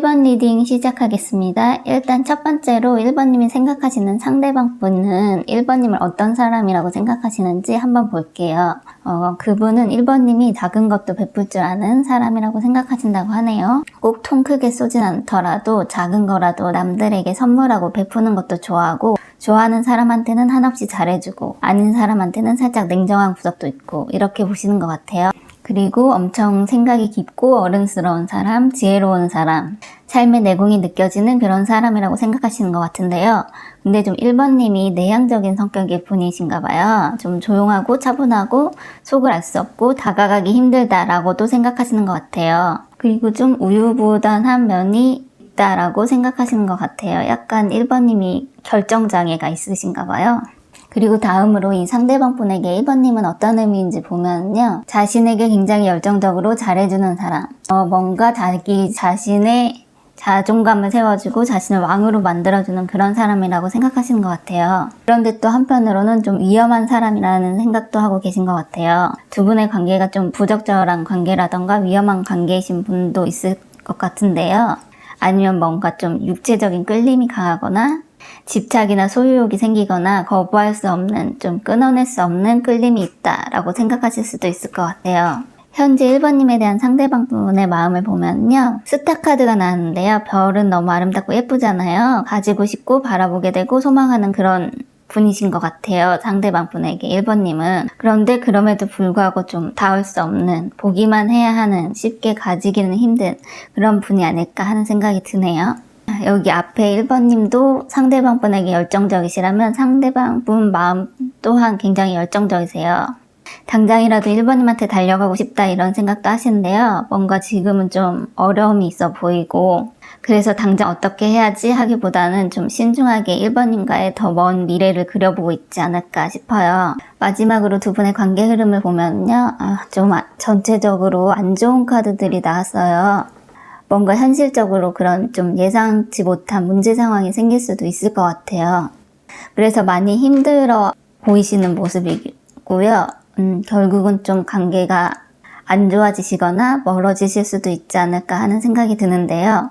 1번 리딩 시작하겠습니다. 일단 첫 번째로 1번님이 생각하시는 상대방 분은 1번님을 어떤 사람이라고 생각하시는지 한번 볼게요. 어, 그분은 1번님이 작은 것도 베풀 줄 아는 사람이라고 생각하신다고 하네요. 꼭 통 크게 쏘진 않더라도 작은 거라도 남들에게 선물하고 베푸는 것도 좋아하고 좋아하는 사람한테는 한없이 잘해주고 아닌 사람한테는 살짝 냉정한 구석도 있고 이렇게 보시는 것 같아요. 그리고 엄청 생각이 깊고 어른스러운 사람, 지혜로운 사람, 삶의 내공이 느껴지는 그런 사람이라고 생각하시는 것 같은데요. 근데 좀 1번님이 내향적인 성격의 분이신가 봐요. 좀 조용하고 차분하고 속을 알 수 없고 다가가기 힘들다라고도 생각하시는 것 같아요. 그리고 좀 우유부단한 면이 있다라고 생각하시는 것 같아요. 약간 1번님이 결정장애가 있으신가 봐요. 그리고 다음으로 이 상대방 분에게 1번님은 어떤 의미인지 보면요. 자신에게 굉장히 열정적으로 잘해주는 사람. 어, 뭔가 자기 자신의 자존감을 세워주고 자신을 왕으로 만들어주는 그런 사람이라고 생각하시는 것 같아요. 그런데 또 한편으로는 좀 위험한 사람이라는 생각도 하고 계신 것 같아요. 두 분의 관계가 좀 부적절한 관계라던가 위험한 관계이신 분도 있을 것 같은데요. 아니면 뭔가 좀 육체적인 끌림이 강하거나 집착이나 소유욕이 생기거나 거부할 수 없는, 좀 끊어낼 수 없는 끌림이 있다라고 생각하실 수도 있을 것 같아요. 현재 1번님에 대한 상대방 분의 마음을 보면요. 스타 카드가 나왔는데요. 별은 너무 아름답고 예쁘잖아요. 가지고 싶고 바라보게 되고 소망하는 그런 분이신 것 같아요. 상대방 분에게 1번님은. 그런데 그럼에도 불구하고 좀 닿을 수 없는, 보기만 해야 하는, 쉽게 가지기는 힘든 그런 분이 아닐까 하는 생각이 드네요. 여기 앞에 1번님도 상대방 분에게 열정적이시라면 상대방 분 마음 또한 굉장히 열정적이세요. 당장이라도 1번님한테 달려가고 싶다 이런 생각도 하시는데요. 뭔가 지금은 좀 어려움이 있어 보이고 그래서 당장 어떻게 해야지 하기보다는 좀 신중하게 1번님과의 더 먼 미래를 그려보고 있지 않을까 싶어요. 마지막으로 두 분의 관계 흐름을 보면요. 아, 좀 아- 전체적으로 안 좋은 카드들이 나왔어요. 뭔가 현실적으로 그런 좀 예상치 못한 문제 상황이 생길 수도 있을 것 같아요. 그래서 많이 힘들어 보이시는 모습이고요. 음, 결국은 좀 관계가 안 좋아지시거나 멀어지실 수도 있지 않을까 하는 생각이 드는데요.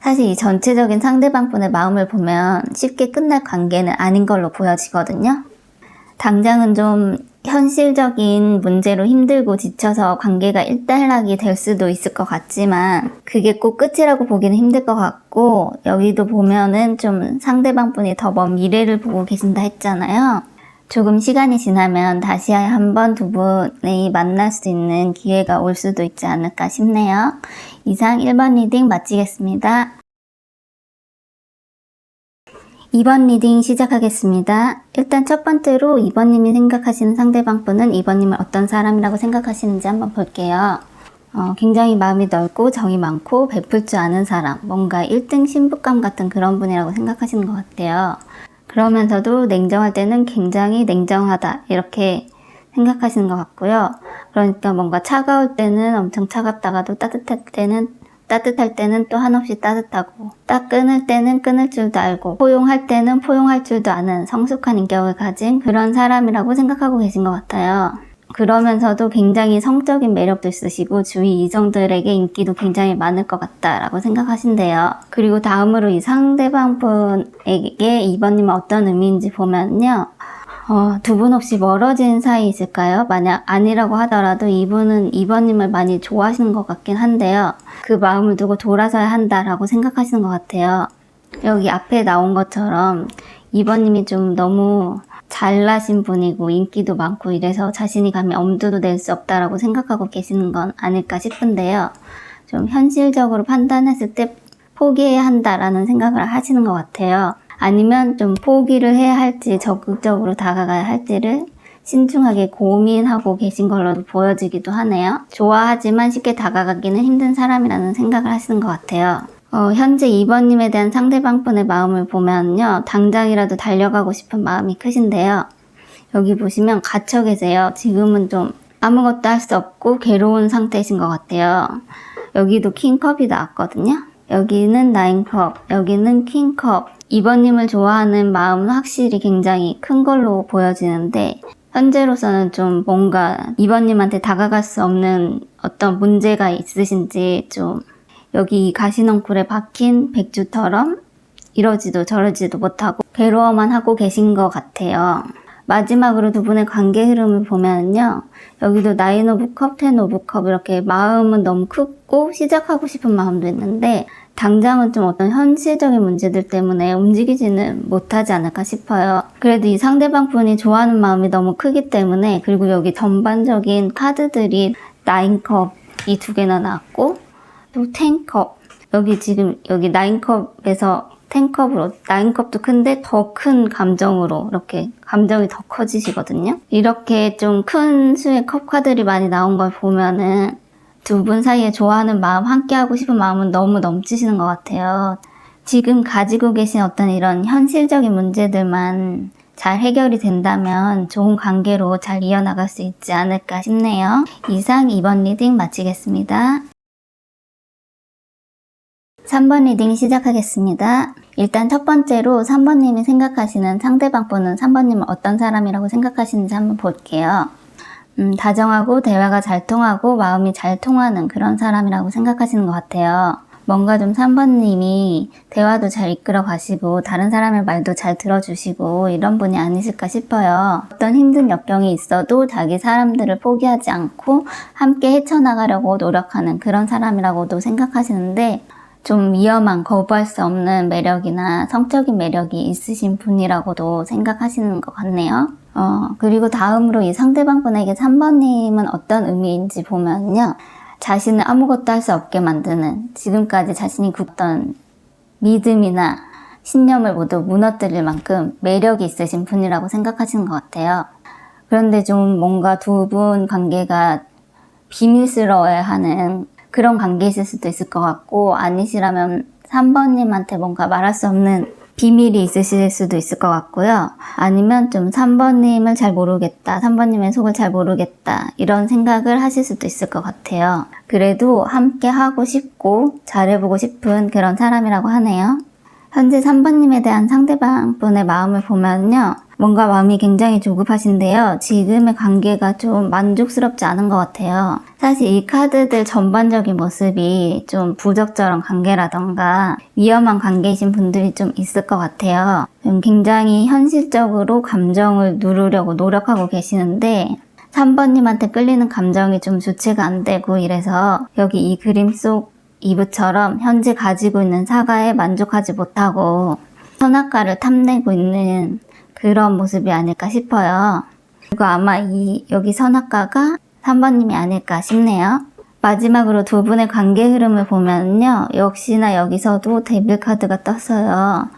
사실 이 전체적인 상대방분의 마음을 보면 쉽게 끝날 관계는 아닌 걸로 보여지거든요. 당장은 좀 현실적인 문제로 힘들고 지쳐서 관계가 일단락이 될 수도 있을 것 같지만 그게 꼭 끝이라고 보기는 힘들 것 같고 여기도 보면은 좀 상대방 분이 더 먼 미래를 보고 계신다 했잖아요. 조금 시간이 지나면 다시 한 번 두 분이 만날 수 있는 기회가 올 수도 있지 않을까 싶네요. 이상 1번 리딩 마치겠습니다. 2번 리딩 시작하겠습니다. 일단 첫 번째로 2번님이 생각하시는 상대방 분은 2번님을 어떤 사람이라고 생각하시는지 한번 볼게요. 어, 굉장히 마음이 넓고 정이 많고 베풀 줄 아는 사람, 뭔가 1등 신부감 같은 그런 분이라고 생각하시는 것 같아요. 그러면서도 냉정할 때는 굉장히 냉정하다, 이렇게 생각하시는 것 같고요. 그러니까 뭔가 차가울 때는 엄청 차갑다가도 따뜻할 때는 따뜻할 때는 또 한없이 따뜻하고 딱 끊을 때는 끊을 줄도 알고 포용할 때는 포용할 줄도 아는 성숙한 인격을 가진 그런 사람이라고 생각하고 계신 것 같아요. 그러면서도 굉장히 성적인 매력도 있으시고 주위 이성들에게 인기도 굉장히 많을 것 같다라고 생각하신대요. 그리고 다음으로 이 상대방 분에게 이번님은 어떤 의미인지 보면요. 어, 두 분 혹시 멀어진 사이이실까요? 만약 아니라고 하더라도 이분은 이번님을 많이 좋아하시는 것 같긴 한데요. 그 마음을 두고 돌아서야 한다라고 생각하시는 것 같아요. 여기 앞에 나온 것처럼 이번님이 좀 너무 잘나신 분이고 인기도 많고 이래서 자신이 감히 엄두도 낼 수 없다라고 생각하고 계시는 건 아닐까 싶은데요. 좀 현실적으로 판단했을 때 포기해야 한다라는 생각을 하시는 것 같아요. 아니면 좀 포기를 해야 할지 적극적으로 다가가야 할지를 신중하게 고민하고 계신 걸로도 보여지기도 하네요. 좋아하지만 쉽게 다가가기는 힘든 사람이라는 생각을 하시는 것 같아요. 어, 현재 2번님에 대한 상대방분의 마음을 보면요. 당장이라도 달려가고 싶은 마음이 크신데요. 여기 보시면 갇혀 계세요. 지금은 좀 아무것도 할 수 없고 괴로운 상태이신 것 같아요. 여기도 킹컵이 나왔거든요. 여기는 나인컵, 여기는 킹컵. 2번님을 좋아하는 마음은 확실히 굉장히 큰 걸로 보여지는데, 현재로서는 좀 뭔가 2번님한테 다가갈 수 없는 어떤 문제가 있으신지 좀 여기 이 가시넝쿨에 박힌 백주처럼 이러지도 저러지도 못하고 괴로워만 하고 계신 것 같아요. 마지막으로 두 분의 관계 흐름을 보면요. 여기도 나인 오브 컵, 텐 오브 컵 이렇게 마음은 너무 크고 시작하고 싶은 마음도 있는데 당장은 좀 어떤 현실적인 문제들 때문에 움직이지는 못하지 않을까 싶어요. 그래도 이 상대방 분이 좋아하는 마음이 너무 크기 때문에 그리고 여기 전반적인 카드들이 나인컵 이 두 개나 나왔고 또 텐컵 여기 지금 여기 나인컵에서 텐컵으로 나인컵도 큰데 더 큰 감정으로 이렇게 감정이 더 커지시거든요. 이렇게 좀 큰 수의 컵 카드들이 많이 나온 걸 보면은 두 분 사이에 좋아하는 마음, 함께 하고 싶은 마음은 너무 넘치시는 것 같아요. 지금 가지고 계신 어떤 이런 현실적인 문제들만 잘 해결이 된다면 좋은 관계로 잘 이어나갈 수 있지 않을까 싶네요. 이상 2번 리딩 마치겠습니다. 3번 리딩 시작하겠습니다. 일단 첫 번째로 3번님이 생각하시는 상대방 분은 3번님은 어떤 사람이라고 생각하시는지 한번 볼게요. 음, 다정하고 대화가 잘 통하고 마음이 잘 통하는 그런 사람이라고 생각하시는 것 같아요. 뭔가 좀 3번님이 대화도 잘 이끌어 가시고 다른 사람의 말도 잘 들어주시고 이런 분이 아니실까 싶어요. 어떤 힘든 역경이 있어도 자기 사람들을 포기하지 않고 함께 헤쳐나가려고 노력하는 그런 사람이라고도 생각하시는데 좀 위험한 거부할 수 없는 매력이나 성적인 매력이 있으신 분이라고도 생각하시는 것 같네요. 어, 그리고 다음으로 이 상대방 분에게 3번님은 어떤 의미인지 보면요. 자신을 아무것도 할 수 없게 만드는 지금까지 자신이 굳던 믿음이나 신념을 모두 무너뜨릴 만큼 매력이 있으신 분이라고 생각하시는 것 같아요. 그런데 좀 뭔가 두 분 관계가 비밀스러워야 하는 그런 관계이실 수도 있을 것 같고 아니시라면 3번님한테 뭔가 말할 수 없는 비밀이 있으실 수도 있을 것 같고요. 아니면 좀 3번님을 잘 모르겠다. 3번님의 속을 잘 모르겠다. 이런 생각을 하실 수도 있을 것 같아요. 그래도 함께 하고 싶고 잘해보고 싶은 그런 사람이라고 하네요. 현재 3번님에 대한 상대방 분의 마음을 보면요. 뭔가 마음이 굉장히 조급하신데요. 지금의 관계가 좀 만족스럽지 않은 것 같아요. 사실 이 카드들 전반적인 모습이 좀 부적절한 관계라던가 위험한 관계이신 분들이 좀 있을 것 같아요. 좀 굉장히 현실적으로 감정을 누르려고 노력하고 계시는데 3번님한테 끌리는 감정이 좀 주체가 안 되고 이래서 여기 이 그림 속 이브처럼 현재 가지고 있는 사과에 만족하지 못하고 선악과를 탐내고 있는 그런 모습이 아닐까 싶어요. 그리고 아마 이 여기 선악과가 3번님이 아닐까 싶네요. 마지막으로 두 분의 관계 흐름을 보면요. 역시나 여기서도 데빌 카드가 떴어요.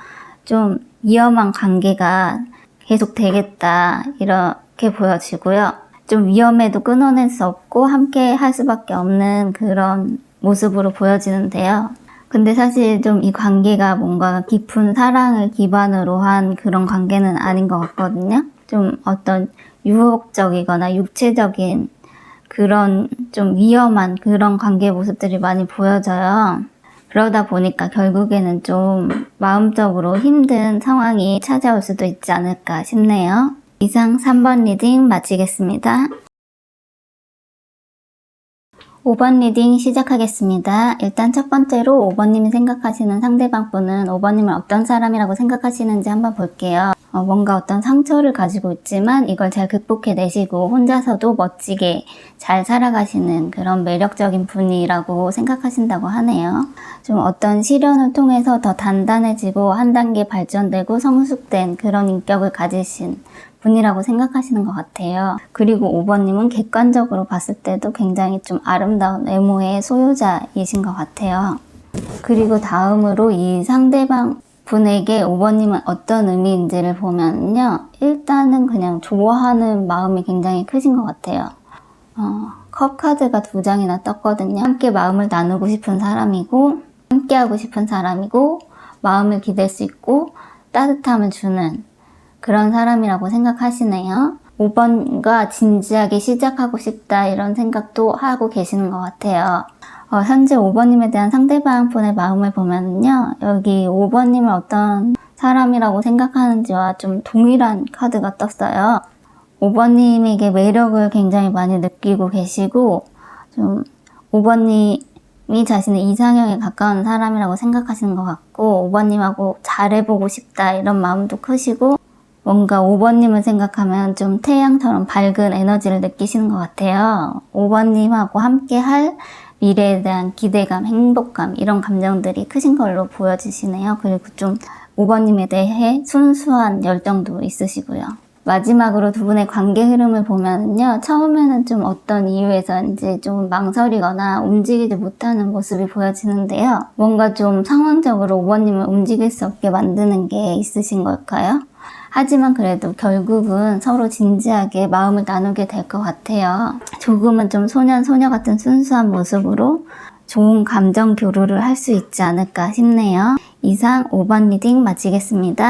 좀 위험한 관계가 계속 되겠다. 이렇게 보여지고요. 좀 위험해도 끊어낼 수 없고 함께 할 수밖에 없는 그런 모습으로 보여지는데요. 근데 사실 좀 이 관계가 뭔가 깊은 사랑을 기반으로 한 그런 관계는 아닌 것 같거든요. 좀 어떤 유혹적이거나 육체적인 그런 좀 위험한 그런 관계 모습들이 많이 보여져요. 그러다 보니까 결국에는 좀 마음적으로 힘든 상황이 찾아올 수도 있지 않을까 싶네요. 이상 3번 리딩 마치겠습니다. 5번 리딩 시작하겠습니다. 일단 첫 번째로 5번님이 생각하시는 상대방 분은 5번님을 어떤 사람이라고 생각하시는지 한번 볼게요. 어, 뭔가 어떤 상처를 가지고 있지만 이걸 잘 극복해내시고 혼자서도 멋지게 잘 살아가시는 그런 매력적인 분이라고 생각하신다고 하네요. 좀 어떤 시련을 통해서 더 단단해지고 한 단계 발전되고 성숙된 그런 인격을 가지신 분이라고 생각하시는 것 같아요. 그리고 5번님은 객관적으로 봤을 때도 굉장히 좀 아름다운 외모의 소유자이신 것 같아요. 그리고 다음으로 이 상대방 분에게 5번님은 어떤 의미인지를 보면요. 일단은 그냥 좋아하는 마음이 굉장히 크신 것 같아요. 어, 컵 카드가 두 장이나 떴거든요. 함께 마음을 나누고 싶은 사람이고, 함께 하고 싶은 사람이고, 마음을 기댈 수 있고, 따뜻함을 주는 그런 사람이라고 생각하시네요. 5번과 진지하게 시작하고 싶다 이런 생각도 하고 계시는 것 같아요. 어, 현재 5번님에 대한 상대방 분의 마음을 보면요. 여기 5번님을 어떤 사람이라고 생각하는지와 좀 동일한 카드가 떴어요. 5번님에게 매력을 굉장히 많이 느끼고 계시고, 좀 5번님 이 자신의 이상형에 가까운 사람이라고 생각하시는 것 같고 5번님하고 잘해보고 싶다 이런 마음도 크시고 뭔가 5번님을 생각하면 좀 태양처럼 밝은 에너지를 느끼시는 것 같아요. 5번님하고 함께 할 미래에 대한 기대감, 행복감 이런 감정들이 크신 걸로 보여지시네요. 그리고 좀 5번님에 대해 순수한 열정도 있으시고요. 마지막으로 두 분의 관계 흐름을 보면은요, 처음에는 좀 어떤 이유에서인지 좀 망설이거나 움직이지 못하는 모습이 보여지는데요. 뭔가 좀 상황적으로 5번님을 움직일 수 없게 만드는 게 있으신 걸까요? 하지만 그래도 결국은 서로 진지하게 마음을 나누게 될 것 같아요. 조금은 좀 소년, 소녀 같은 순수한 모습으로 좋은 감정 교류를 할 수 있지 않을까 싶네요. 이상 5번 리딩 마치겠습니다.